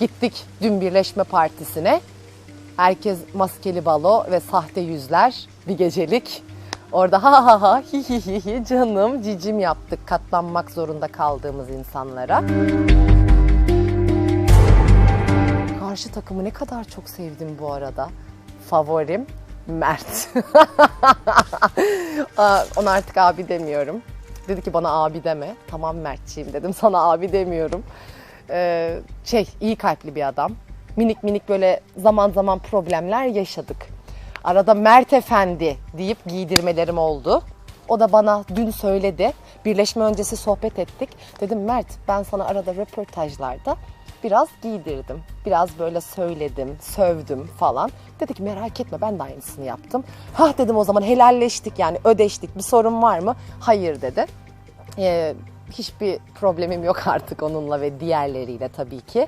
Gittik dün birleşme partisine. Herkes maskeli balo ve sahte yüzler bir gecelik. Orada ha ha ha hi hi hi hi canım cicim yaptık katlanmak zorunda kaldığımız insanlara. Karşı takımı ne kadar çok sevdim bu arada. Favorim Mert. Ona artık abi demiyorum. Dedi ki bana abi deme. Tamam Mertçiyim dedim. Sana abi demiyorum. Ee, şey iyi kalpli bir adam. Minik minik böyle zaman zaman problemler yaşadık. Arada Mert Efendi deyip giydirmelerim oldu. O da bana dün söyledi. Birleşme öncesi sohbet ettik. Dedim Mert ben sana arada röportajlarda biraz giydirdim. Biraz böyle söyledim, sövdüm falan. Dedi ki merak etme ben de aynısını yaptım. Hah dedim o zaman helalleştik yani ödeştik bir sorun var mı? Hayır dedi. Ee, hiçbir problemim yok artık onunla ve diğerleriyle tabii ki.